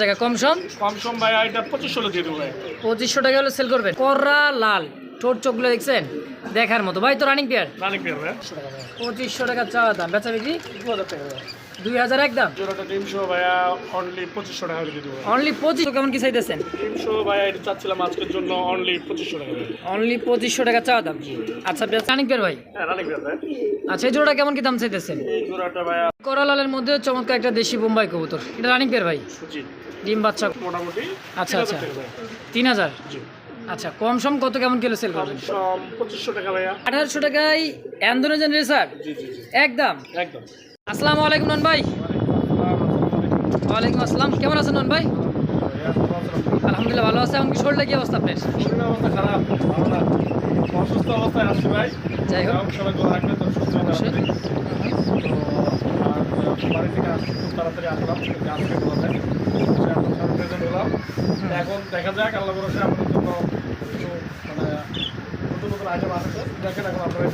টাকা কম সম? কম সম ভাই এটা পঁচিশশো দিয়ে দেবো পঁচিশশো টাকা হলে সেল করবেন কররা লাল। ঠোঁট চোখগুলো দেখছেন? দেখার মতো। ভাই তো রানিং পেয়ার রানিং পেয়ার ভাই। পঁচিশশো টাকা চাওয়া দাম। বেচা বিক্রি? দু হাজার টাকা দুই হাজার একদম? জোড়াটা তিনশো ভাইয়া অনলি পঁচিশশো টাকা দিয়ে দেবো অনলি পঁচিশ কেমন কি চাইতেছেন? তিনশো ভাইয়া এটা চাচ্ছিলাম আজকের জন্য অনলি পঁচিশশো টাকা ভাই। অনলি পঁচিশশো টাকা চাওয়া দাম। আচ্ছা রানিং পেয়ার ভাই? হ্যাঁ রানিং পেয়ার ভাই। আচ্ছা এই জোড়াটা কেমন কি দাম চাইতেছেন? এই জোড়াটা ভাইয়া করলালের মধ্যে চমৎকার একটা দেশি বোম্বাই কবুতর। এটা রানিং পেয়ার ভাই? জি ডিম বাচ্চা? মোটামুটি আচ্ছা, আচ্ছা। তিন হাজার? আচ্ছা কম সম কত কেমন কিলো সেল করবেন? পঁচিশশো টাকা ভাইয়া। আঠারোশো টাকায় অ্যান্ডোনেজেন রেসার? একদম? একদম। আসসালামু আলাইকুম নন ভাই। ওয়ালাইকুম আসসালাম। কেমন আছেন নন ভাই? আলহামদুলিল্লাহ ভালো আছে। এমনকি শরীরটা কি অবস্থা আপনার? অবস্থা খারাপ ভালো না। অসুস্থ অবস্থায় আসছি ভাই। যাই হোক। সবাই দোয়া রাখবেন তো সুস্থ বাড়ি থেকে আসছি খুব তাড়াতাড়ি আসলাম কিন্তু আজকে বলা যায়। এখন সব প্রেজেন্ট হলাম এখন দেখা যাক আল্লাহ ভরসে আপনাদের জন্য কিছু মানে নতুন নতুন আইটেম আসছে। দেখেন এখন আপনারা।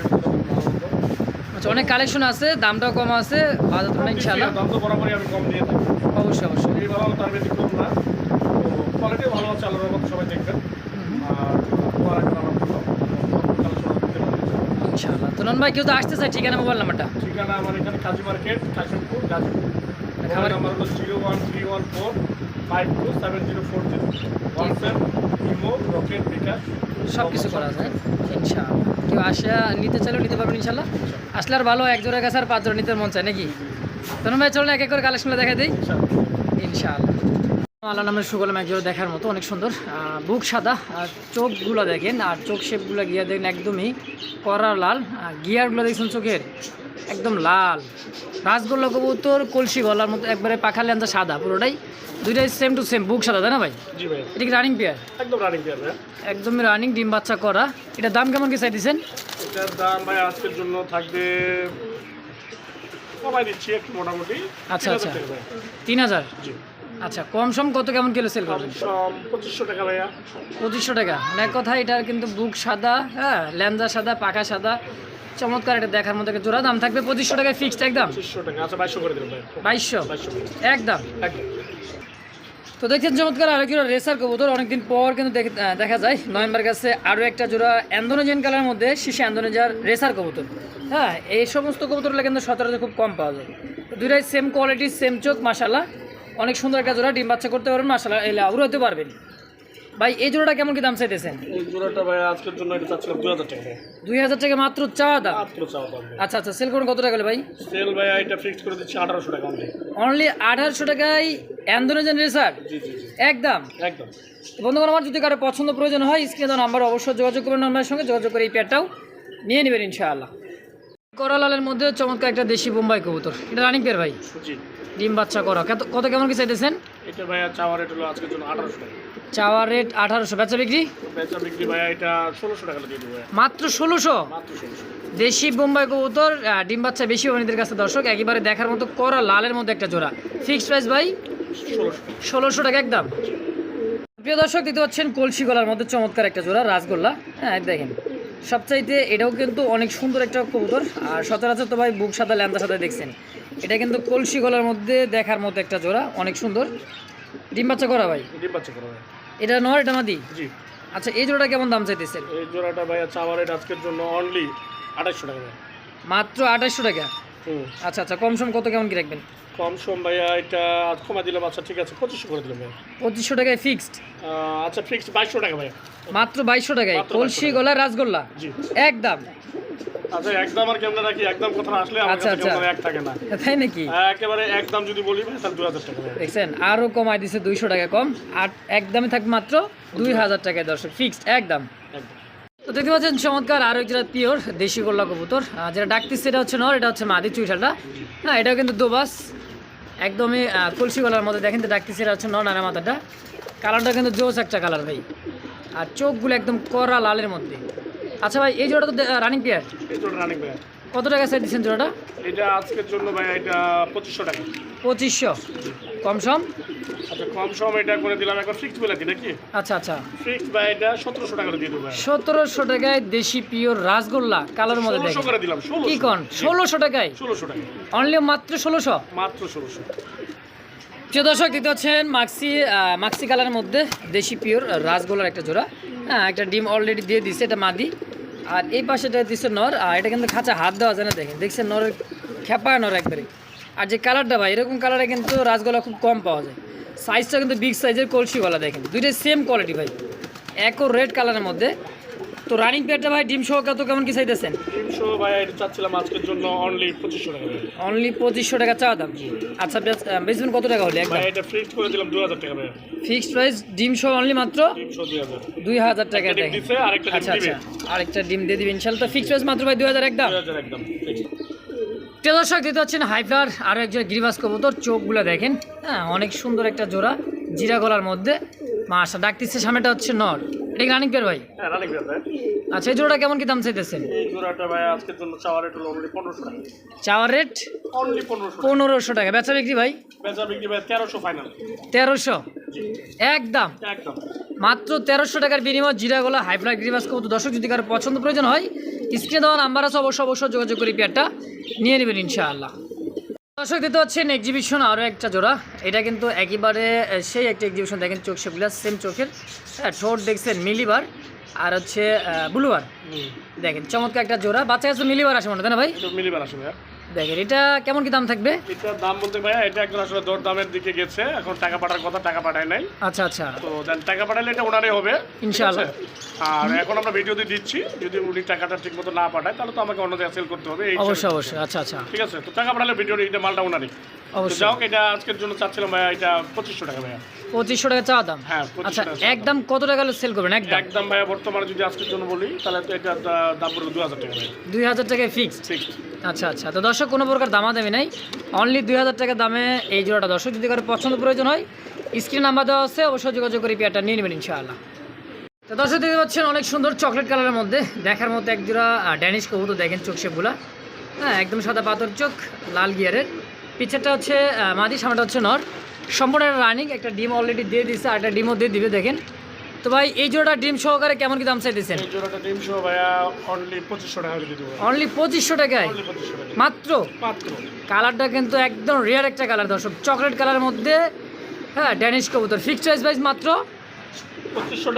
আচ্ছা অনেক কালেকশন আছে দামটাও কম আছে বাজার ইনশাআল্লাহ। দাম তো বরাবরই আমি কম দিয়ে থাকি। অবশ্যই অবশ্যই। এই ভালো তার ব্যতিক্রম না। কোয়ালিটি ভালো আছে আল্লাহর সবাই দেখবেন আর দোয়া রাখবেন আমার জন্য কালেকশন দিতে পারবেন ইনশাআল্লাহ। তো নন ভাই কেউ তো আসতে চাই ঠিকানা মোবাইল নাম্বারটা? ঠিকানা আমার এখানে কাজী মার্কেট কাশিমপুর গাজীপুর। খাবার- আমার নাম্বার হলো zero one three one four five two seven zero four zero. WhatsApp imo Rocket bKash. সব কিছু করা যায় ইনশাআল্লাহ। কেউ আসা নিতে চাইলেও নিতে পারবেন ইনশাআল্লাহ। আসলে আর ভালো এক জোড়া গাছ আর পাঁচ জোড়া নিতে মন চায় নাকি? তখন ভাই চলুন এক এক করে কালেকশনগুলো দেখা দিই। ইনশাআল্লাহ। আল্লাহ নামের সুগলম একজোড়া দেখার মতো অনেক সুন্দর। বুক সাদা আর চোখগুলো দেখেন আর চোখ শেপগুলো গিয়া দেখেন একদমই কড়া লাল। আর গিয়ারগুলো দেখছেন চোখের? একদম লাল। রাসগোল্লা কবুতর কলসি গলার মতো একবারে পাখা লেন্দা সাদা পুরোটাই। দুইটাই সেম টু সেম বুক সাদা তাই না ভাই? এটা কি রানিং পেয়ার একদম রানিং পেয়ার একদমই রানিং ডিম বাচ্চা করা। এটার দাম কেমন কি চাইতেছেন এটার দাম ভাই আজকের জন্য থাকবে কমাই দিচ্ছি একটু মোটামুটি। আচ্ছা, আচ্ছা। তিন হাজার? জি। আচ্ছা কম সম কত কেমন কিলো সেল করবেন? পঁচিশশো টাকা ভাইয়া। পঁচিশশো টাকা। মানে এক কথা এটার কিন্তু বুক সাদা হ্যাঁ ল্যান্দা সাদা পাকা সাদা। চমৎকার এটা দেখার মতো একটা জোড়া। দাম থাকবে পঁচিশশো টাকায় ফিক্সড একদম? টাকা। আচ্ছা বাইশশো একদম। তো দেখছেন চমৎকার আরও কি রেসার কবুতর। অনেকদিন পর কিন্তু দেখা যায়। নভেম্বর কাছে আরও একটা জোড়া অ্যান্ডোনেজিয়ান কালার মধ্যে শীর্ষে অ্যান্ডোনেজার রেসার কবুতর। হ্যাঁ এই সমস্ত কবুতরগুলো কিন্তু সচরাচর খুব কম পাওয়া যায়। দুটাই সেম কোয়ালিটি সেম চোখ মাসাল্লাহ অনেক সুন্দর একটা জোড়া ডিম বাচ্চা করতে পারবেন মাসাল্লাহ এলে হতে পারবেন। ভাই এই জোড়াটা কেমন কি দাম চাইতেছেন? এই জোড়াটা ভাই আজকের জন্য এটা চাচ্ছিলাম দুই হাজার টাকা ভাই দুই হাজার টাকা মাত্র চাওয়া দাম? মাত্র চাওয়া দাম আচ্ছা আচ্ছা সেল করুন কত টাকা হলে ভাই? সেল ভাই এটা ফিক্সড করে দিচ্ছি আঠারোশো টাকা অনলি অনলি আঠারোশো টাকায় অ্যান্ডোনেজিয়ান রেসার? জি জি জি। একদম? একদম। বন্ধুগণ আমার যদি কারও পছন্দ প্রয়োজন হয় স্ক্রিনে নাম্বার অবশ্যই যোগাযোগ করবেন আমার সঙ্গে যোগাযোগ করে এই পেয়ারটাও নিয়ে নেবেন ইনশাআল্লাহ। করলালের মধ্যে চমৎকার একটা দেশি বোম্বাই কবুতর। এটা রানিং পেয়ার ভাই? ডিম বাচ্চা করা। কত- কত কেমন কি চাইতেছেন? এটা ভাইয়া চাওয়া রেট হলো আজকের জন্য আঠারোশো টাকা। চাওয়ার রেট আঠারোশো। বেচা বিক্রি? বেচা বিক্রি ভাইয়া এটা ষোলোশো টাকা দিয়ে দেবো মাত্র ষোলোশো? দেশি বোম্বাই কবুতর ডিম বাচ্চা বেশি অনিদের কাছে দর্শক। একেবারে দেখার মতো করা লালের মধ্যে একটা জোড়া। ফিক্সড প্রাইস ভাই? ষোলোশো টাকা। একদম। প্রিয় দর্শক দিতে পাচ্ছেন কলসি গলার মধ্যে চমৎকার একটা জোড়া রাসগোল্লা। হ্যাঁ দেখেন। সবচাইতে এটাও কিন্তু অনেক সুন্দর একটা কবুতর। আর সচরাচর তো ভাই বুক সাদা ল্যান্দা সাদা দেখছেন। এটা কিন্তু কলসি গলার মধ্যে দেখার মতো একটা জোড়া অনেক সুন্দর। ডিম বাচ্চা করা ভাই? ডিম বাচ্চা করো ভাই। এটা নর এটা মাদি? জি। আচ্ছা এই জোড়াটা কেমন দাম চাইতেছেন? এই জোড়াটা ভাইয়া চাওয়া রেট আজকের জন্য অনলি আঠাশশো টাকা মাত্র আঠাশশো টাকা? আচ্ছা আচ্ছা কম সম কত কেমন কি রাখবেন? কম সম ভাইয়া এটা কমা দিলাম আচ্ছা ঠিক আছে পঁচিশশো করে দিলাম ভাইয়া। পঁচিশশো টাকায় ফিক্সড আচ্ছা ফিক্সড বাইশশো টাকা ভাইয়া। মাত্র বাইশশো টাকায়? কলসি 2200 গলা রাসগোল্লা? জি। একদম। আচ্ছা একদম আর কেমন রাখি একদম কথা আসলে আচ্ছা, আচ্ছা। এক থাকে না। তাই নাকি? একেবারে একদম যদি বলি তাহলে দু হাজার টাকা দেখছেন আরও কমাই দিছে দুইশো টাকা কম আর একদমই থাকবে মাত্র দুই হাজার টাকায় দর্শক ফিক্সড একদম। একদম। তো দেখতে পাচ্ছেন চমৎকার আরও একটা পিওর দেশি গোল্লা কবুতর। যেটা ডাকতিস সেটা হচ্ছে নর এটা হচ্ছে মাদি চুইঠালটা হ্যাঁ এটাও কিন্তু দোবাস। একদমই কলসি গলার মধ্যে দেখেন তো ডাকতিস সেটা হচ্ছে ননারা নানা মাথাটা। কালারটা কিন্তু জোস একটা কালার ভাই। আর চোখগুলো একদম কড়া লালের মধ্যে। আচ্ছা ভাই এই জোড়া তো রানিং পেয়ার রানিং ভাইয়া কত টাকা সাইড দিচ্ছেন জোড়াটা? এটা আজকের জন্য ভাই এটা পঁচিশশো টাকা। পঁচিশশো। কম সম? আচ্ছা কম সম এটা করে দিলাম এখন ফিক্সড বলে দিই নাকি? আচ্ছা আচ্ছা। ফিক্সড ভাই এটা সতেরোশো টাকা দিয়ে দেবো। ভাইয়া টাকায় দেশি পিওর রাসগোল্লা কালার মধ্যে ষোলোশো দেখেন করে দিলাম ষোলো কি কন? ষোলোশো টাকায়? ষোলোশো টাকা অনলি মাত্র ষোলোশো? মাত্র ষোলোশো। প্রিয় দর্শক দেখতে পাচ্ছেন মাক্সি আহ, মাক্সি কালারের মধ্যে দেশি পিওর রাসগোলার একটা জোড়া। হ্যাঁ একটা ডিম অলরেডি দিয়ে দিছে এটা মাদি। আর এই পাশেটা দিচ্ছে নর আর এটা কিন্তু খাঁচা হাত দেওয়া যায় না দেখেন। দেখছেন নরের খেপা নর একবারে। আর যে কালারটা ভাই এরকম কালারে কিন্তু রাসগোলা খুব কম পাওয়া যায়। সাইজটা কিন্তু বিগ সাইজের কলসি গলা দেখেন। দুইটাই সেম কোয়ালিটি ভাই। একও রেড কালারের মধ্যে। তো রানিং পেয়ারটা ভাই ডিম সহ কত কেমন কি চাইতেছেন? তিনশো ভাই এটা চাচ্ছিলাম আজকের জন্য অনলি টাকা ভাই। অনলি পঁচিশশো টাকা চাওয়া দাম। আচ্ছা বেচবেন কত টাকা হলে একদম? ভাই এটা ফিক্সড করে দিলাম দু হাজার টাকা ভাই। ফিক্সড প্রাইস ডিম সহ অনলি মাত্র তিনশো দুই হাজার। দুই হাজার টাকা একটা ডিম আরেকটা ডিম আচ্ছা দিবে। আচ্ছা আরেকটা ডিম দিয়ে দিবেন। ইনশাল্লাহ তো ফিক্সড প্রাইস মাত্র ভাই দুই হাজার একদম? দর্শক দিতে হচ্ছেন হাইফ্লার আরও একজন গিরিবাস কবুতর চোখগুলো দেখেন। হ্যাঁ অনেক সুন্দর একটা জোড়া জিরা গলার মধ্যে। মাসা ডাকতেছে সামনেটা হচ্ছে নর। এটা কি রানিং পেয়ার ভাই? হ্যাঁ ভাই। আচ্ছা এই জোড়াটা কেমন কি দাম চাইতেছেন? চাওয়ার রেট পনেরোশো টাকা। বেচা বিক্রি ভাই? তেরোশো একদম। একদম। মাত্র তেরোশো টাকার বিনিময় জিরাগোলা হাইফ্লার গ্রিবাস কবুতর দর্শক যদি কারও পছন্দ প্রয়োজন হয় স্ক্রিনে দেওয়া নাম্বার আছে অবশ্যই অবশ্যই যোগাযোগ করে পেয়ারটা নিয়ে নেবেন ইনশাআল্লাহ। দর্শক দিতে হচ্ছেন এক্সিবিশন আরও একটা জোড়া। এটা কিন্তু একেবারে সেই একটা এক্সিবিশন দেখেন চোখ সেগুলো সেম চোখের হ্যাঁ ঠোঁট দেখছেন মিলিবার আর হচ্ছে ব্লুবার দেখেন চমৎকার একটা জোড়া। বাচ্চা কাছে মিলিবার আসে মনে হয় তাই না ভাই? মিলিবার আসবে দেখেন এটা কেমন কি দাম থাকবে? এটা দাম বলতে ভাইয়া এটা একদম আসলে দর দামের দিকে গেছে। এখন টাকা পাঠার কথা টাকা পাঠায় নাই। আচ্ছা আচ্ছা। তো দেন টাকা পাঠালে এটা ওনারই হবে ইনশাআল্লাহ। আর এখন আমরা ভিডিওতে দিচ্ছি যদি উনি টাকাটা ঠিক মতো না পাঠায় তাহলে তো আমাকে অন্য জায়গায় সেল করতে হবে অবশ্যই অবশ্যই। আচ্ছা আচ্ছা। ঠিক আছে? তো টাকা পাঠালে ভিডিও এটা মালটা ওনারই। যাও এটা আজকের জন্য চাচ্ছিলাম ভাইয়া এটা পঁচিশশো টাকা ভাইয়া। পঁচিশশো টাকা চাওয়া দাম? হ্যাঁ, আচ্ছা। একদম কত টাকা সেল করবেন? একদম। একদম ভাইয়া বর্তমানে যদি আজকের জন্য বলি তাহলে তো এটা দাম পড়বে দু হাজার টাকা দুই হাজার টাকায় ফিক্সড আচ্ছা আচ্ছা। তো দর্শক কোনো প্রকার নাই। অনলি দুই হাজার টাকা দামে এই জোড়াটা। দর্শক যদি কারও পছন্দ প্রয়োজন হয় স্ক্রিন নাম্বার দেওয়া আছে অবশ্যই যোগাযোগ করে পেয়ারটা নিয়ে নেবেন ইনশাআল্লাহ। তো দর্শক দেখতে পাচ্ছেন অনেক সুন্দর চকলেট কালারের মধ্যে। দেখার মতো এক জোড়া ড্যানিশ কবুতর দেখেন চোখ শেপগুলা। হ্যাঁ একদম সাদা পাথর চোখ লাল গিয়ারের পিছেরটা হচ্ছে মাদি সামনেটা হচ্ছে নর। সম্পূর্ণ রানিং একটা ডিম অলরেডি দিয়ে দিচ্ছে আর একটা ডিমও দিয়ে দিবে দেখেন। তো ভাই এই জোড়া ডিম সহকারে কেমন কি দাম চাইতেছেন? এই জোড়াটা তিনশো ভাইয়া অনলি পঁচিশশো টাকা দিয়ে দেবো। অনলি টাকায়? মাত্র? মাত্র। কালারটা কিন্তু একদম রেয়ার একটা কালার দর্শক। চকলেট কালারের মধ্যে হ্যাঁ ড্যানিশ কবুতর। ফিক্সড প্রাইস প্রাইস মাত্র?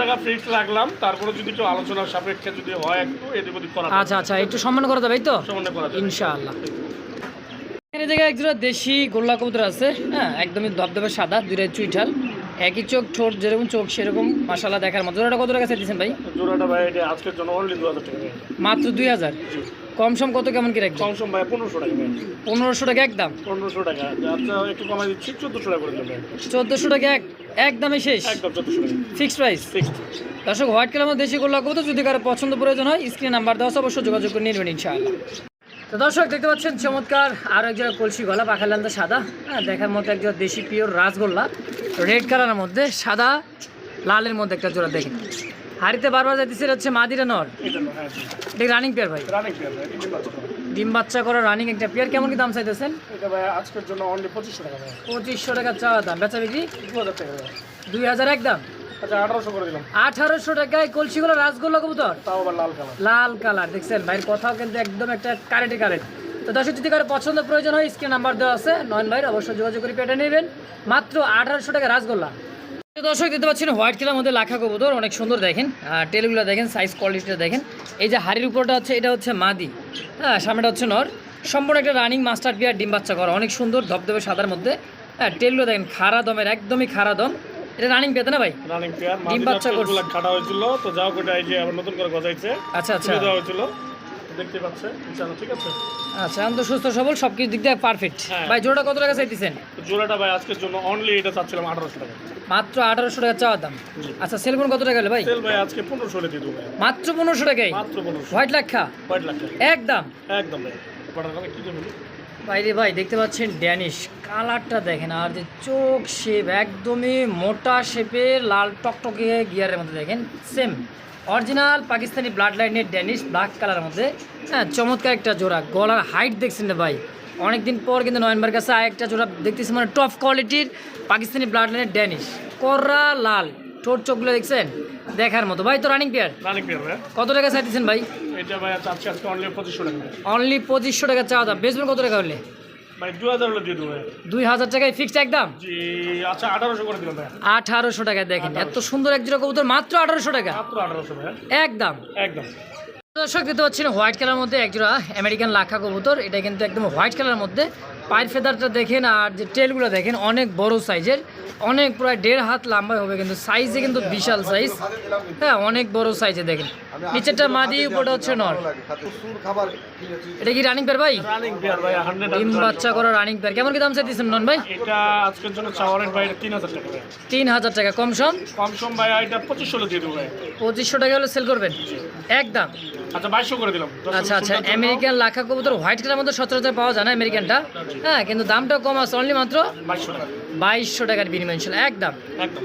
টাকা ফিক্স রাখলাম তারপরে যদি একটু আলোচনার সাপেক্ষে যদি হয় একটু এদিক ওদিক করা আচ্ছা আচ্ছা একটু সম্মান করা যাবে তো? করা যাবে। ইনশাআল্লাহ। এখানে জায়গায় একজোড়া দেশি গোল্লা কবুতর আছে হ্যাঁ একদমই ধবধবে সাদা দুইটা চুইঠাল। একই চোখ ঠোঁট যেরকম চোখ সেরকম মাসালা দেখার মতো। জোড়াটা কত টাকা দিচ্ছেন ভাই? জোড়াটা ভাই এটা আজকের জন্য অনলি দু টাকা। মাত্র দুই হাজার? জি। কম সম কত কেমন কি রাখবেন? কমসম ভাই পনেরোশো টাকা পনেরোশো টাকা একদম? পনেরোশো টাকা। আচ্ছা একটু কমাই দিচ্ছি চোদ্দোশো টাকা করে দেবেন চোদ্দোশো টাকা এক একদমই শেষ? একদম চোদ্দোশো টাকা। ফিক্সড প্রাইস ফিক্সড দর্শক হোয়াইট কালার দেশি গোল্লা কবুতর যদি কারও পছন্দ প্রয়োজন হয় স্ক্রিন নাম্বার দেওয়া অবশ্যই যোগাযোগ করে নিয়ে নেবেন ইনশাআল্লাহ। তো দর্শক, দেখতে পাচ্ছেন, চমৎকার আরও একজোড়া কলসি গলা পাখালান্দা সাদা। হ্যাঁ দেখার মতো একজোড়া দেশি পিওর রাসগোল্লা। রেড কালারের মধ্যে সাদা, লালের মধ্যে একটা জোড়া দেখেন। হাড়িতে বারবার যাইতেছে হচ্ছে মাদিরা নর। এটা রানিং পেয়ার ভাই। ডিম বাচ্চা করা রানিং একটা পেয়ার কেমন কি দাম চাইতেছেন? পঁচিশশো টাকা চাওয়া দাম। বেচা বিক্রি? দুই হাজার একদম আচ্ছা আঠারোশো দিলাম। আঠারোশো টাকায় কলসিগুলো রাসগোল্লা কবুতর? লাল কালার দেখছেন? ভাইয়ের কথাও কিন্তু একদম একটা কারেন্টে কারেন্ট তো দর্শক যদি কারও পছন্দ প্রয়োজন হয় স্ক্রিন নাম্বার দেওয়া আছে নয়ন ভাইয়ের অবশ্যই যোগাযোগ করে পেটে নেবেন। মাত্র আঠারোশো টাকা রাসগোল্লা দর্শক পাচ্ছেন হোয়াইট কালার মধ্যে লাখা কবুতর অনেক সুন্দর দেখেন। টেলগুলো দেখেন সাইজ কোয়ালিটিটা দেখেন। এই যে হাড়ির উপরটা হচ্ছে এটা হচ্ছে মাদি। হ্যাঁ সামনেটা হচ্ছে নর। সম্পূর্ণ একটা রানিং মাস্টার বিয়ার ডিম বাচ্চা করা। অনেক সুন্দর ধবধবে সাদার মধ্যে। হ্যাঁ টেলগুলো দেখেন খারা দমের একদমই খারা দম। এটা রানিং পেতে না ভাই? রানিং পেয়ার ডিম বাচ্চা করছে। মাটিগুলো কাটা হয়েছিল তো যাও এই যে আবার নতুন করে গজাইছে। আচ্ছা আচ্ছা। দেওয়া হয়েছিল। দেখতে পাচ্ছে ইনশাআল্লাহ ঠিক আছে? আচ্ছা এখন তো সুস্থ সবল সব কিছু দিক দিয়ে পারফেক্ট হ্যাঁ। ভাই জোড়া কত টাকা চাইতেছেন? জোড়াটা ভাই আজকের জন্য অনলি এটা চাচ্ছিলাম আঠারোশো টাকা। মাত্র আঠারোশো টাকা চাওয়া দাম। আচ্ছা সেলফোন কত টাকা হলো ভাই? তেল ভাই আজকে পনেরোশো দিয়ে দেবো মাত্র পনেরোশো টাকায়? মাত্র পনেরোশো। হোয়াইট লাক্ষা? হোয়াইট লাখ একদম। একদম ভাই। কি বাইরে ভাই, দেখতে পাচ্ছেন ড্যানিশ। কালারটা দেখেন, আর যে চোখ শেপ, একদমই মোটা শেপের লাল টকটকে গিয়ারের মধ্যে দেখেন সেম অরিজিনাল পাকিস্তানি ব্লাড লাইনের ড্যানিশ ব্ল্যাক কালারের মধ্যে। হ্যাঁ চমৎকার একটা জোড়া, গলার হাইট দেখছেন না ভাই। অনেকদিন পর কিন্তু নয়নবার কাছে আর একটা জোড়া দেখতেছি মানে টপ কোয়ালিটির পাকিস্তানি ব্লাড লাইনের ড্যানিশ কড়া লাল। ঠোঁট চোখগুলো দেখছেন? দেখার মতো। ভাই তো রানিং পেয়ার রানিং পেয়ার ভাই। কত টাকা চাইতেছেন ভাই? এটা ভাই চাচ্ছি আজকে অনলি পঁচিশশো টাকা। অনলি পঁচিশশো টাকা চাওয়া দাম। বেচবেন কত টাকা হলে? দুই হাজার টাকায় ফিক্সড একদম? আচ্ছা আঠারোশো দেখেন। এত সুন্দর এক জোড়া কবুতর মাত্র আঠারোশো টাকা। একদম। একদম। দর্শক দেখতে পাচ্ছেন হোয়াইট কালার মধ্যে একজোড়া আমেরিকান লাখা কবুতর। এটা কিন্তু একদম হোয়াইট কালার মধ্যে পায়ের ফেদারটা দেখেন আর যে টেলগুলো দেখেন, অনেক বড় সাইজের অনেক প্রায় দেড় হাত লম্বা হবে, কিন্তু সাইজে কিন্তু বিশাল সাইজ হ্যাঁ অনেক বড় সাইজে দেখেন। নিচেরটা মাদি উপরটা হচ্ছে নর এটা কি রানিং পেয়ার ভাই? রানিং পেয়ার ভাই হান্ড্রেড ডিম বাচ্চা করা রানিং পেয়ার কেমন কি দাম চাইতেছেন নন ভাই? এটা আজকের জন্য চাওয়ারের ভাই তিন হাজার টাকা ভাই। তিন হাজার টাকা। কম সম? কম সম ভাই এটা হলে দিয়ে দেবো ভাই। পঁচিশশো টাকা হলে সেল করবেন? একদম আচ্ছা বাইশশো করে দিলাম। আচ্ছা আচ্ছা। আমেরিকান লাখা কবুতর হোয়াইট কালার মধ্যে সচরাচর পাওয়া যায় না আমেরিকানটা হ্যাঁ কিন্তু দামটা কম আছে। অনলি মাত্র টাকা। টাকার বিনিময় ছিল একদম একদম।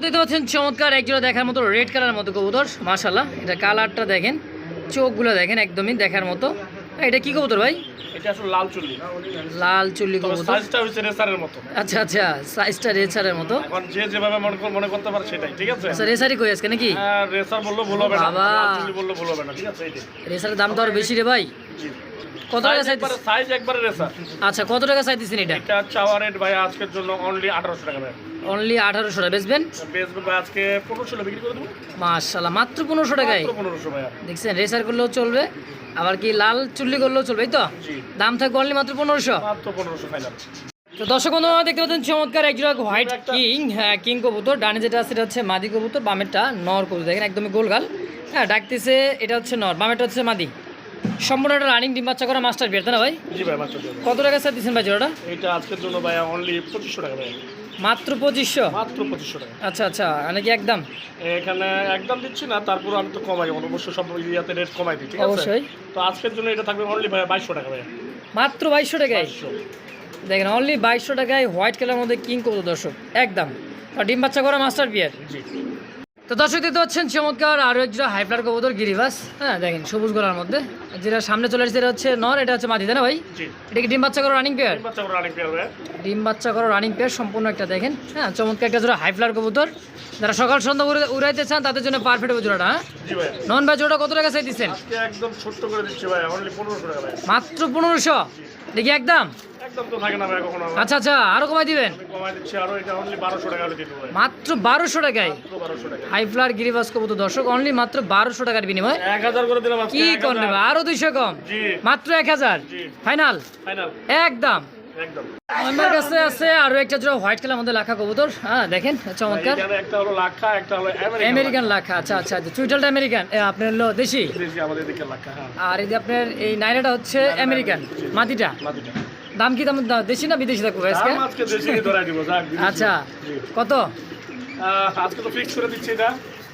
দেখতে পাচ্ছেন, চমৎকার একজোড়া দেখার মতো রেড কালার মতো কবুতর। মাসাল্লাহ এটা কালারটা দেখেন, চোখগুলো দেখেন, একদমই দেখার মতো। এটা কি কবুতর ভাই? এটা আসলে লাল চুল্লি। লাল চুল্লি কবুতর। সাইজটা হচ্ছে রেসারের মতো। আচ্ছা আচ্ছা সাইজটা রেসারের মতো। এখন যে যেভাবে মনে কর- মনে করতে পারে সেটাই ঠিক আছে? আচ্ছা রেসারই কই আজকে নাকি? হ্যাঁ, রেসার বললেও ভুল হবে না। লাল চুল্লি বললেও ভুল হবে না ঠিক আছে রেসারের দাম তো আরও বেশি রে ভাই। কত টাকা সাইজ সাইজ একবারে রেসার আচ্ছা কত টাকা চাইতেছেন এটা? এটা চাওয়া রেট ভাই আজকের জন্য অনলি আঠারোশো টাকা ভাই। অনলি আঠারোশো টাকা। বেচবেন? বেসবো ভাই আজকে পনেরোশো বিক্রি করে দেবো। মাশাল্লাহ মাত্র পনেরোশো টাকায়? দেখছেন রেসার করলেও চলবে। আবার কি লাল চুল্লি করলেও চলবে তো? দাম থাকবে অনলি মাত্র পনেরোশো? মাত্র পনেরোশো ফাইনাল তো দর্শক বন্ধুরা দেখতে পাচ্ছেন চমৎকার একজোড়া হোয়াইট কিং হ্যাঁ কিং কবুতর। ডানে যেটা আছে সেটা হচ্ছে মাদি কবুতর বামেরটা নর কবুতর। দেখেন একদমই গোলগাল। হ্যাঁ ডাকতেছে এটা হচ্ছে নর বামেরটা হচ্ছে মাদি। সম্পূর্ণ একটা রানিং ডিম বাচ্চা করা মাস্টার বিয়ার তাই না ভাই? জি ভাই মাত্র কত টাকা স্যার দিচ্ছেন ভাই জোড়াটা? এটা আজকের জন্য ভাই অনলি পঁচিশশো টাকা ভাই মাত্র পঁচিশশো? মাত্র পঁচিশশো টাকা। আচ্ছা আচ্ছা মানে কি একদম? এখানে একদম দিচ্ছি না তারপর আমি তো কমাই অবশ্য সব ইয়াতে রেট কমাই দিই ঠিক আছে? অবশ্যই। তো আজকের জন্য এটা থাকবে অনলি বাইশশো টাকা ভাই মাত্র বাইশশো টাকায়? দেখেন অনলি বাইশশো টাকায় হোয়াইট কালার মধ্যে কিং করতো দর্শক একদম। আর ডিম বাচ্চা করা মাস্টার বিয়ার জি। তো দর্শক দেখতে পাচ্ছেন চমৎকার আরও একজোড়া হাইফ্লার কবুতর গিরিবাস। হ্যাঁ দেখেন সবুজ গলার মধ্যে। যেটা সামনে চলে এসেছে এটা হচ্ছে নর এটা হচ্ছে মাদি তাই না ভাই? এটা কি ডিম বাচ্চা করো রানিং পেয়ার করে ডিম বাচ্চা করো রানিং পেয়ার সম্পূর্ণ একটা দেখেন। হ্যাঁ চমৎকার একটা জোড়া হাইফ্লার কবুতর। যারা সকাল সন্ধ্যা উড়ে- উড়াইতে চান তাদের জন্য পারফেক্ট হবে জোড়াটা হ্যাঁ? নন ভাই জোড়া কত টাকা চাই দিচ্ছেন করে মাত্র পনেরোশো? দেখি একদম। আচ্ছা আচ্ছা কমাই দিবেন? মাত্র বারোশো টাকায়? গিরিবাস কবুতর দর্শক অনলি মাত্র বারোশো টাকার বিনিময়। কি এক করবে আরও দুইশো কম? মাত্র এক হাজার? ফাইনাল? একদম। আমার কাছে আছে আরও একটা জোড়া হোয়াইট কালার মধ্যে লেখা কবুতর। হ্যাঁ দেখেন চমৎকার। একটা হলো লাখা একটা হলো আমেরিকান লেখা। আচ্ছা আচ্ছা আচ্ছা চুইটালটা আমেরিকান। আপনার হলো দেশি? দেশি আমাদের লাখা হ্যাঁ। আর এই যে আপনার এই নাইরাটা হচ্ছে আমেরিকান মাটিটা? মাটিটা। দাম কি দাম দেশি না বিদেশি থাকব আজকে। আচ্ছা কত? আজকে তো ফিক্স করে দিচ্ছি এটা।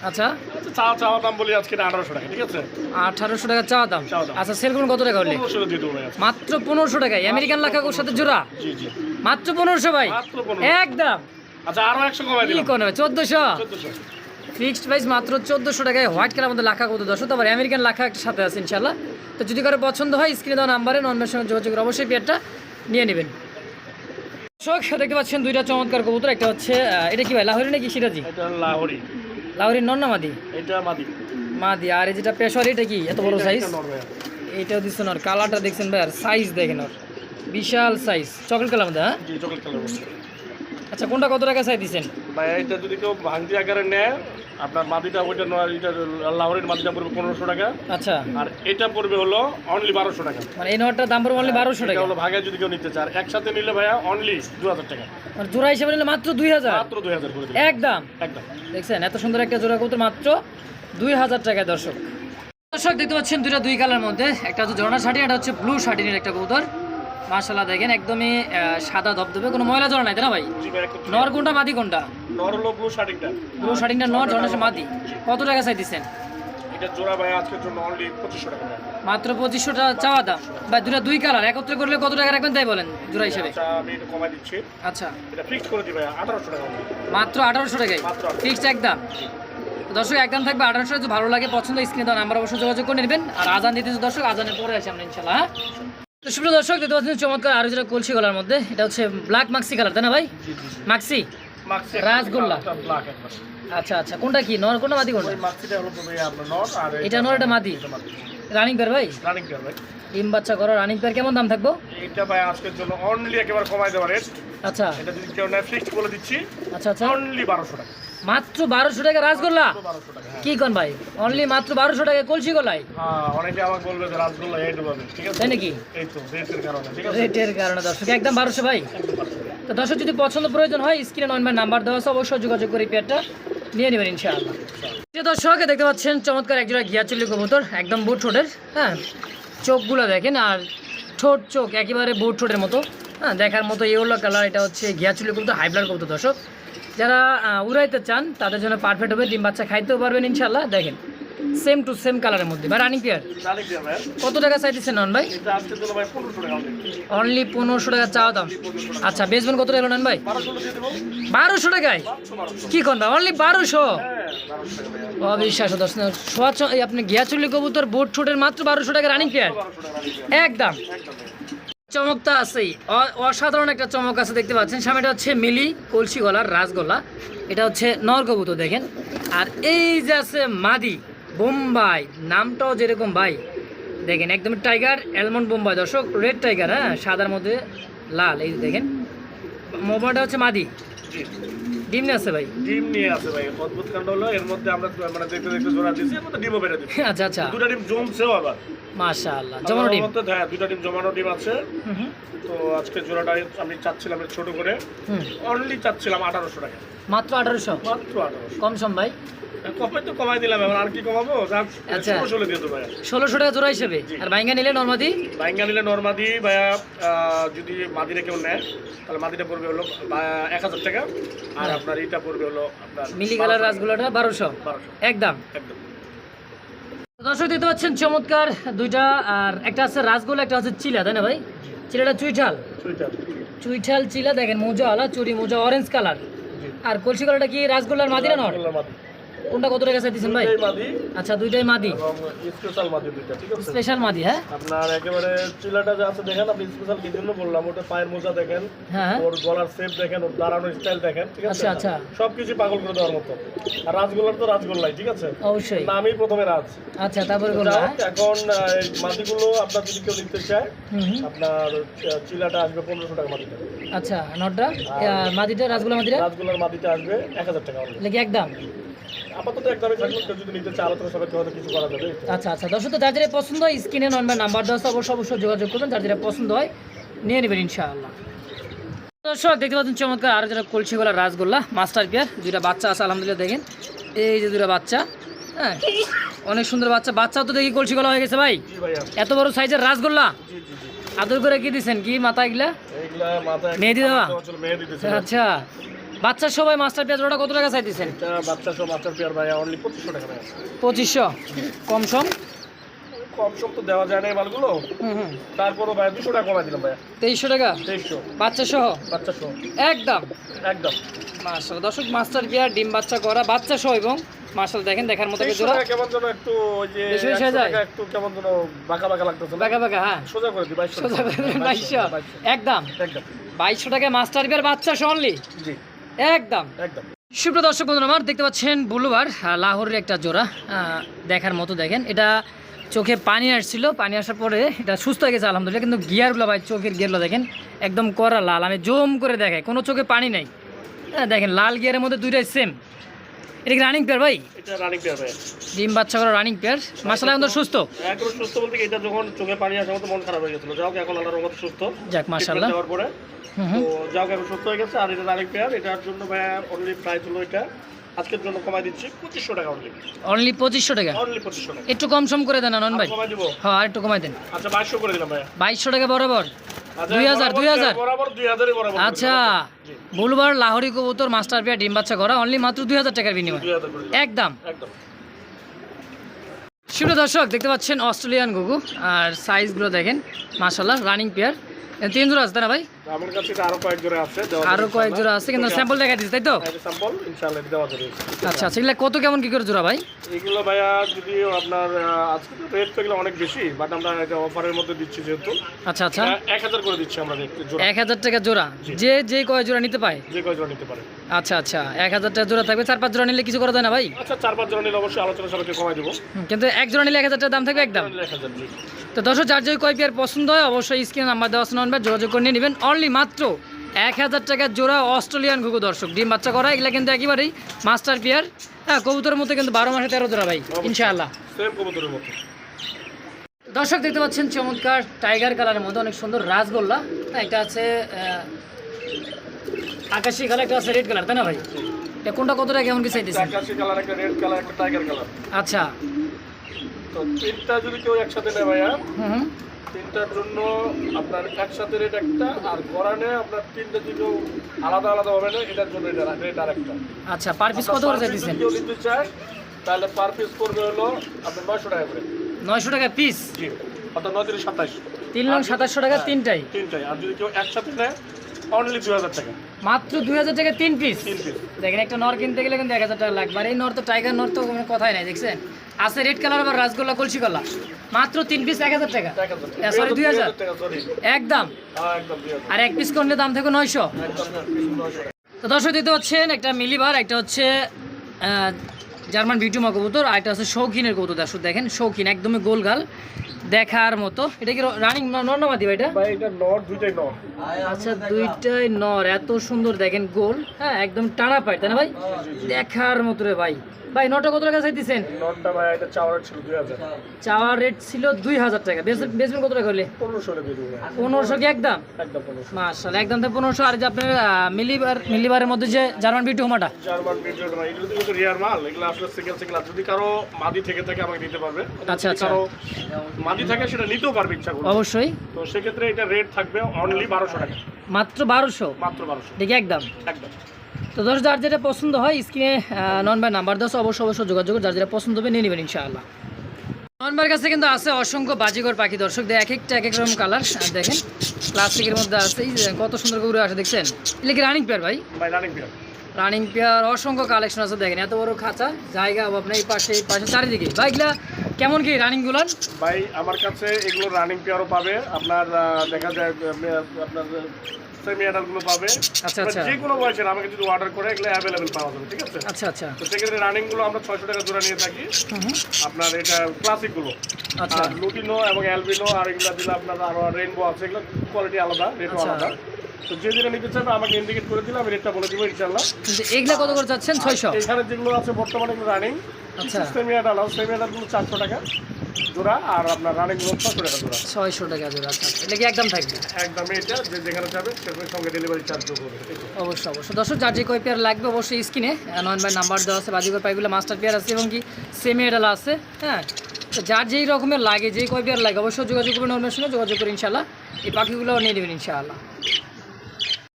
আচ্ছা। আচ্ছা, চাওয়া চাওয়া দাম বলি আজকে আঠারোশো টাকা ঠিক আছে? আঠারোশো টাকা চাওয়া দাম। আচ্ছা কত টাকা হলে। মাত্র পনেরোশো টাকায়। আমেরিকান সাথে জোড়া? মাত্র পনেরোশো ভাই? একদম। আচ্ছা আরও একশো কমাই কি কোন চোদ্দশো? চোদ্দশো। ফিক্সড প্রাইস মাত্র চোদ্দোশো টাকায়। হোয়াইট কালার লাখা কত দশ তারপর আমেরিকান লাখা একটা সাথে আছে ইনশাল্লাহ তো যদি কারও পছন্দ হয় স্ক্রিনে দেওয়া নাম্বারে ননমের সঙ্গে যোগাযোগ অবশ্যই পেয়ারটা নিয়ে নেবেন। দর্শক দেখতে পাচ্ছেন দুইটা চমৎকার কবুতর একটা হচ্ছে এটা কি ভাই লাহোরি নাকি সিরাজি? এটা লাহোরি। নন না মাদি? এটা মাদি। মাদি আর এই যেটা পেশোয়ারি এটা কি? এত বড় সাইজ এটাও দিচ্ছেন আর কালারটা দেখছেন ভাই আর সাইজ দেখেন ওর বিশাল সাইজ চকলেট কালার মধ্যে হ্যাঁ? চকলেট কালার আচ্ছা কোনটা কত টাকা সাইজ দিচ্ছেন? ভাই এটা যদি কেউ ভাঙতি আকারে নেয় আপনার মাদিটা ওইটা নয় এটা লাহোরের মাদিটা পড়বে পনেরোশো টাকা। আচ্ছা। আর এটা পড়বে হলো অনলি বারোশো টাকা। মানে এই নটটার দাম পড়বে অনলি বারোশো টাকা? হলো ভাগে যদি কেউ নিতে চায়। আর একসাথে নিলে ভাইয়া অনলি দু হাজার টাকা। আর জোড়া হিসেবে নিলে মাত্র দুই হাজার মাত্র দুই হাজার করে একদম। একদম। দেখছেন এত সুন্দর একটা জোড়া কবুতর মাত্র দুই হাজার টাকায় দর্শক। দর্শক দেখতে পাচ্ছেন দুইটা দুই কালার মধ্যে। একটা হচ্ছে ঝর্ণা শাড়ি একটা হচ্ছে ব্লু শাড়ির একটা কবুতর। মাশাল্লাহ দেখেন একদমই সাদা ধবধবে কোনো ময়লা জড়া নাই তাই না ভাই? নর কোনটা মাদি কোনটা নর হলো ব্লু শার্টিংটা ব্লু নর ঝর্ণা মাদি। কত টাকা চাই দিচ্ছেন এটা জোড়া ভাই আজকের জন্য অনলি পঁচিশশো টাকা মাত্র পঁচিশশো টাকা চাওয়া দাম। দুটা দুই কালার একত্রে করলে কত টাকা রাখবেন তাই বলেন জোড়া হিসেবে? আচ্ছা আমি একটু কমাই দিচ্ছি। আচ্ছা। এটা ফিক্স করে দিই ভাই আঠারোশো টাকা মাত্র আঠারোশো টাকায়? ফিক্সড একদম? দর্শক একদম থাকবে আঠারোশো যদি ভালো লাগে পছন্দ স্ক্রিনে দেওয়া নাম্বার অবশ্যই যোগাযোগ করে নেবেন। আর আজান দিতে দর্শক আজানের পরে আসে আমরা ইনশাল্লাহ হ্যাঁ? তো সুপ্রিয় দর্শক দেখতে পাচ্ছেন চমৎকার আরও যেটা কলসি গলার মধ্যে এটা হচ্ছে ব্ল্যাক মাক্সি কালার তাই না ভাই? মাক্সি রাসগোল্লা। আচ্ছা আচ্ছা। কোনটা কি? নর? কোনটা মাদি কোনটা? এটা নর এটা মাদি? রানিং পেয়ার ভাই? রানিং পেয়ার ভাই। ডিম বাচ্চা করা রানিং পেয়ার কেমন দাম থাকব? এইটা ভাই আজকের জন্য অনলি একেবারে কমাই দেওয়ার রেট আচ্ছা। এটা যদি কেউ নেয় ফিক্সড বলে দিচ্ছি। আচ্ছা আচ্ছা। অনলি বারোশো টাকা। মাত্র বারোশো টাকা রাসগোল্লা? হ্যাঁ। কি কন ভাই? অনলি মাত্র বারোশো টাকা কলসি গোলাই হ্যাঁ অনেকে আমাকে বলবে যে রাসগোল্লা এই ডুবাবে ঠিক আছে? তাই নাকি? এই তো রেটের কারণে ঠিক আছে? রেটের কারণে দর্শক একদম বারোশো ভাই। তো দর্শক, যদি পছন্দ প্রয়োজন হয় স্ক্রিনে নয় নাম্বার দেওয়া আছে, অবশ্যই যোগাযোগ করে পেয়ারটা নিয়ে নেবেন ইনশাআল্লাহ। যে দর্শক, দেখতে পাচ্ছেন, চমৎকার একজোড়া ঘিয়া চুল্লি কবুতর, একদম বুট ঠোঁটের হ্যাঁ? চোখগুলো দেখেন, আর ঠোঁট চোখ, একেবারে বুট ঠোঁটের মতো হ্যাঁ? দেখার মতো ইয়েলো কালার এটা হচ্ছে ঘিয়া চুল্লি কবুতর হাইব্লার কবুতর, দর্শক। যারা উড়াইতে চান, তাদের জন্য পারফেক্ট হবে, ডিম বাচ্চা খাইতেও পারবেন ইনশাআল্লাহ। দেখেন সেম টু সেম কালারের মধ্যে। ভাই রানিং পেয়ার কত টাকা চাইতেছেন নন ভাই? অনলি পনেরোশো টাকা চাওয়া দাম। আচ্ছা বেচবেন কত টাকা নেন ভাই? বারোশো টাকায়? কি কোন ভাই? অনলি বারোশো? হ্যাঁ অবিশ্বাস দশ আপনি গিয়াচুল্লি কবুতর বোট ছোটের মাত্র বারোশো টাকা রানিং পেয়ার একদম। চমকটা আছেই। অসাধারণ একটা চমক আছে দেখতে পাচ্ছেন। সামনেটা হচ্ছে মিলি কলসি গলার রাসগোল্লা। এটা হচ্ছে নর কবুতর দেখেন। আর এই যে আছে মাদি। বোম্বাই নামটাও যেরকম ভাই। দেখেন একদম টাইগার অ্যালমন্ড বোম্বাই। দর্শক রেড টাইগার হ্যাঁ সাদার মধ্যে লাল এই দেখেন। মোবাইলটা হচ্ছে মাদি। জি। ডিম নিয়ে আছে ভাই। ডিম নিয়ে আছে ভাই অদ্ভুত কাণ্ড হলো। এর মধ্যে আমরা মানে দেখতে দেখতে জোড়া দিয়েছি এর মধ্যে ডিমও বেড়ে দিচ্ছি আচ্ছা আচ্ছা। দুটা ডিম জমছেও আবার। মাশাআল্লাহ জমানো ডিম। হ্যাঁ দুটা ডিম জমানো ডিম আছে। তো আজকে জোড়াটা আমি চাচ্ছিলাম ছোট করে। হুম। অনলি চাচ্ছিলাম আঠারোশো টাকা। মাত্র আঠারোশো? মাত্র আঠারোশো। কম সম ভাই? কমে তো কমাই দিলাম এবার আর কি কমাবো? আচ্ছা। ষোলোশো দিয়ে দেবো ভাইয়া ষোলোশো টাকা জোড়া হিসেবে। আর বাইঙ্গা নিলে নর্মাদি? বাইঙ্গা নিলে নর্মাদি ভাইয়া যদি মাদিরে কেউ নেয় তাহলে মাদিটা পড়বে হলো এক হাজার টাকা। আর আপনার এটা পড়বে হলো আপনার মিলি কালার রাসগুলোটা বারোশো। বারোশো। একদম। একদম। দর্শক দেখতে পাচ্ছেন চমৎকার দুইটা আর একটা আছে রাসগোলা একটা আছে চিলা তাই না ভাই? চিলাটা চুইঠাল। চুইঠাল। চিলা দেখেন মোজা আলা চুরি মোজা অরেঞ্জ কালার আর কলসি কালারটা কি রাসগোল্লার মাদি না নর? রাসগোল্লার মাদি। কোনটা কত টাকা চাইতেছেন ভাই? আচ্ছা দুইটাই মাদি। স্পেশাল মাদি দুইটা ঠিক আছে? স্পেশাল মাদি হ্যাঁ? আপনার একেবারে চিলাটা যে আছে দেখেন আপনি স্পেশাল কি জন্য বললাম? ওটা পায়ের মোজা দেখেন হ্যাঁ। ওর গলার শেপ দেখেন ওর দাঁড়ানোর স্টাইল দেখেন ঠিক আছে? আচ্ছা আচ্ছা। সবকিছু পাগল করে দেওয়ার মতো। আর রাজগোল্লার তো রাজগোল্লাই ঠিক আছে? অবশ্যই। নামই প্রথমে রাজ। আচ্ছা তারপরে যাই হ্যাঁ? এখন এই মাটিগুলো আপনার যদি কেউ নিতে চায়। আপনার চিলাটা আসবে পনেরোশো টাকা মাটিটা আচ্ছা নটটা মাদিটা রাসগোলা মাদিটা? রাজগোল্লার মাদিটা আসবে এক হাজার টাকা। লেগে একদম? আপাতত একদমই থাকল কেউ যদি নিতে চায় আলোচনা সবাইকে হয়তো কিছু করা যাবে। আচ্ছা আচ্ছা। দর্শক তো যার পছন্দ হয় স্ক্রিনে নম্বর নাম্বার দেওয়া আছে, অবশ্যই অবশ্যই যোগাযোগ করবেন। যার পছন্দ হয় নিয়ে নেবেন ইনশাআল্লাহ। দর্শক দেখতে পাচ্ছেন চমৎকার রাসগোল্লা মাস্টার পেয়ার দুইটা বাচ্চা আছে আলহামদুলিল্লাহ দেখেন। এই যে দুইটা বাচ্চা হ্যাঁ অনেক সুন্দর বাচ্চা। বাচ্চাও তো দেখি কলসি গোলা হয়ে গেছে ভাই। এত বড় সাইজের রাসগোল্লা? জি আদর করে কি দিছেন? কি মাথা এগুলা? মেহেদি দেওয়া? আচ্ছা। বাচ্চার সবাই মাস্টার পেয়ার জোড়া কত টাকা চাইতেছেন? বাচ্চা সব মাস্টার পেয়ার ভাইয়া অনলি পঁচিশশো টাকা ভাইয়া পঁচিশশো? কম সম? কম সম তো দেওয়া যায় না মালগুলো। তারপরও ভাইয়া দুশো টাকা কমাই দিলাম ভাইয়া তেইশশো টাকা? তেইশশো। বাচ্চা সহ? বাচ্চা সহ। একদম? একদম। মার্শাল দর্শক মাস্টার পেয়ার ডিম বাচ্চা করা বাচ্চা সহ এবং মার্শাল দেখেন দেখার মতো জোড়া টাকা কেমন যেন একটু ওই যে বেশি বেশি 100 যায়? টাকা একটু কেমন যেন বাঁকা বাঁকা লাগতেছে? বাঁকা বাঁকা হ্যাঁ। সোজা করে দিই বাইশশো সোজা করে দেবেন বাইশশো একদম। একদম। বাইশশো টাকায় মাস্টার পেয়ার বাচ্চা অনলি জি। একদম। একদম। সুপ্রিয় দর্শক বন্ধুরা আমার দেখতে পাচ্ছেন বুলুবার লাহোরের একটা জোড়া দেখার মতো দেখেন। এটা চোখে পানি আসছিল পানি আসার পরে এটা সুস্থ হয়ে গেছে আলহামদুলিল্লাহ। কিন্তু গিয়ারগুলো ভাই চোখের গিয়ারগুলো দেখেন একদম কড়া লাল। আমি জম করে দেখাই কোনো চোখে পানি নেই। দেখেন লাল গিয়ারের মধ্যে দুইটাই সেম এটা কি রানিং পেয়ার ভাই? এটা রানিং পেয়ার ভাইয়া ডিম বাচ্চা করা রানিং পেয়ার এখন সুস্থ? একদম সুস্থ বলতে কি এটা যখন চোখে পানি আসার মতো মন খারাপ হয়ে গেছিল। যাও এখন আল্লাহর মতো সুস্থ। যাক treatment দেওয়ার পরে। তো যাও এখন সুস্থ হয়ে গেছে। আর এটা রানিং পেয়ার এটার জন্য ভাইয়া অনলি প্রাইস হলো এটা। আজকের জন্য কমাই দিচ্ছি পঁচিশশো টাকা অনলি অনলি পঁচিশশো টাকা? অনলি পঁচিশশো টাকা। একটু কম সম করে দেন নন ভাই। কমাই দিব? হ্যাঁ আর একটু কমাই দেন। আচ্ছা বাইশশো করে দিলাম ভাইয়া বাইশশো টাকা বরাবর? দুই হাজার, দুই হাজার। দুই করে আচ্ছা বুলবার লাহোরি কবুতর মাস্টার পেয়ার ডিম বাচ্চা করা অনলি মাত্র দুই হাজার টাকার বিনিময়। হাজার। একদম। একদম। দর্শক দেখতে পাচ্ছেন অস্ট্রেলিয়ান গুগু আর সাইজগুলো দেখেন মাসাল্লাহ রানিং পেয়ার তিন জোড়া আছে না ভাই? আমার কাছে আরও কয়েক জোড়া আছে আরও কয়েক জোড়া আছে কিন্তু স্যাম্পল দেখা তাই তো? স্যাম্পল ইনশাআল্লাহ দেওয়া যাবে। আচ্ছা আচ্ছা এগুলো কত কেমন কি করে জোড়া ভাই? এগুলো ভাইয়া যদি আপনার আজকে তো রেট তো এগুলো অনেক বেশি বাট আমরা এটা অফারের মধ্যে দিচ্ছি যেহেতু। আচ্ছা আচ্ছা। এক হাজার করে দিচ্ছি আমরা রেট জোড়া। এক হাজার টাকা জোড়া। যে যে কয় জোড়া নিতে পায় যে কয় জোড়া নিতে পারে। আচ্ছা আচ্ছা এক হাজার টাকা জোড়া থাকবে চার পাঁচ জোড়া নিলে কিছু করা যায় না ভাই? আচ্ছা চার পাঁচ জোড়া নিলে অবশ্যই আলোচনা সবাইকে কমাই দেবো। কিন্তু এক জোড়া নিলে এক হাজার টাকা দাম থাকবে একদম। তো দর্শক যার যে কয় পেয়ার পছন্দ হয় অবশ্যই স্ক্রিনে নাম্বার দেওয়া আছে নম্বর যোগাযোগ করে নিয়ে নেবেন। অনলি মাত্র এক হাজার টাকার জোড়া অস্ট্রেলিয়ান ঘুঘু দর্শক। ডিম বাচ্চা করা এগুলা কিন্তু একেবারেই মাস্টার পেয়ার হ্যাঁ কবুতরের মতো কিন্তু বারো মাসে তেরো জোড়া ভাই ইনশাআল্লাহ। দর্শক দেখতে পাচ্ছেন চমৎকার টাইগার কালারের মধ্যে অনেক সুন্দর রাসগোল্লা। হ্যাঁ এটা আছে আকাশি কালার একটা আছে রেড কালার তাই না ভাই? এটা কোনটা কতটা কেমন কি চাইতেছেন আকাশি কালার একটা রেড কালার একটা টাইগার কালার আচ্ছা। তো তিনটা যদি কেউ একসাথে নেয় ভাইয়া হুম। তিনটার জন্য আপনার একসাথে রেট একটা আর গরানে আপনার তিনটা দিকেও আলাদা আলাদা হবে না এটার জন্য এটা রেট আর একটা আচ্ছা পার পিস কত করে দিচ্ছেন যদি নিতে চায় তাহলে পার পিস করবে হলো আপনার নয়শো টাকা করে। নয়শো টাকা পিস জি অর্থাৎ নয় তিরিশ সাতাশ তিন লং সাতাশশো টাকা তিনটাই। তিনটাই। আর যদি কেউ একসাথে নেয় অনলি দুই হাজার টাকা। মাত্র দুই হাজার টাকা তিন পিস তিন পিস দেখেন একটা নর কিনতে গেলে কিন্তু এক হাজার টাকা লাগবে। আর এই নর তো টাইগার নর তো কোনো কথাই নাই দেখছেন? আছে রেড কালার আবার রাসগোল্লা কলসি কলা। মাত্র তিন পিস এক হাজার টাকা। sorry, দুই হাজার। একদম। হ্যাঁ আর এক পিস করলে দাম নয়শো। তো দর্শক দিতে হচ্ছেন একটা মিলিবার একটা হচ্ছে জার্মান বিউটিমা কবুতর আর একটা হচ্ছে শৌখিনের কবুতর। দর্শক দেখেন শৌখিন একদমই গোলগাল। দেখার মতো। এটা কি রানিং নর্নামাদি ভাই এটা? ভাই এটা নট দুইটাই নট আচ্ছা দুইটাই নর। এত সুন্দর দেখেন গোল। হ্যাঁ একদম টানা পায় তাই না ভাই? দেখার মতো রে ভাই। ভাই নটা কত টাকা চাইতেছেন? নটটা ভাই এটা চাওয়ার ছিল দুই হাজার। চাওয়ার রেট ছিল দুই হাজার টাকা। বেচ- বেচবেন কত টাকা হলে? পনেরোশো টাকা দিয়ে দেবো ভাই। পনেরোশো কি একদম? একদম পনেরোশো। মার্শাল একদম তো পনেরোশো। আর যে আপনার মিলিবার মিলিবারের মধ্যে যে জার্মান বিউটি হোমাটা জার্মান এগুলো তো রিয়ার মাল। এগুলো আসলে সিঙ্গেল সিঙ্গেল যদি কারও মাদি থেকে থাকে আমাকে দিতে পারবে। আচ্ছা, আচ্ছা। মাদি থাকে সেটা নিতেও পারবে ইচ্ছা করলে। অবশ্যই। তো সেক্ষেত্রে এটা রেট থাকবে অনলি বারোশো টাকা। মাত্র বারোশো? মাত্র বারোশো। দেখি একদম? একদম। তো দশ যার যেটা পছন্দ হয় স্ক্রিনে নন বাই নাম্বার দশ অবশ্যই যোগাযোগ যার যেটা পছন্দ হবে নিয়ে নেবেন ইনশাআল্লাহ। কাছে কিন্তু আছে অসংখ্য বাজিকর পাখি। দর্শক এক একটা এক এক রকম কালার দেখেন প্লাস্টিকের মধ্যে আছে। কত সুন্দর করে আসে দেখছেন? কি রানিং পেয়ার ভাই? ভাই রানিং পিয়ার রানিং পেয়ার অসংখ্য কালেকশন আছে দেখেন। এত বড় খাঁচা জায়গা অভাব নেই পাশে এই পাশে চারিদিকে। এগুলা কেমন কি রানিংগুলার ভাই আমার কাছে এগুলো রানিং পেয়ারও পাবে। আপনার দেখা যায় আপনার সেমি অ্যাডাল্টগুলো পাবে। আচ্ছা, আচ্ছা। যে কোনো বয়সের আমাকে যদি অর্ডার করে এগুলো অ্যাভেলেবেল পাওয়া যাবে ঠিক আছে? আচ্ছা আচ্ছা। তো সেক্ষেত্রে রানিংগুলো আমরা ছয়শো টাকা জোড়া নিয়ে থাকি। আপনার এটা ক্লাসিকগুলো আচ্ছা। আর লুটিনো এবং অ্যালবিনো আর এগুলো দিলে আপনার আরও রেনবো আছে। এগুলো কোয়ালিটি আলাদা রেটও। আলাদা। তো যে যেটা নিতে আমাকে ইন্ডিকেট করে দিলে আমি রেটটা বলে দিব ইনশাল্লাহ এগুলা কত করে চাচ্ছেন ছয়শো? এখানে যেগুলো আছে বর্তমানে এগুলো রানিং আচ্ছা। অ্যাডালগুলো চারশো টাকা জোড়া আর আপনার রানিংগুলো ছশো টাকা জোড়া। ছয়শো টাকা জোড়া আচ্ছা এটা কি একদম থাকবে? একদম এটা যে যেখানে যাবে সেখানে সঙ্গে ডেলিভারি চার্জ যোগ হবে এই তো। অবশ্যই অবশ্যই। দর্শক যার যে কয় পেয়ার লাগবে অবশ্যই স্ক্রিনে নয়ন বাই নাম্বার দেওয়া আছে বাজিকর পাইগুলো মাস্টার পেয়ার আছে এবং কি আছে হ্যাঁ? যার যেই রকমের লাগে যেই কয় পেয়ার লাগে অবশ্যই যোগাযোগ করবেন অন্যের সঙ্গে যোগাযোগ করে ইনশাল্লাহ এই পাখিগুলো নিয়ে নেবেন ইনশাআল্লাহ।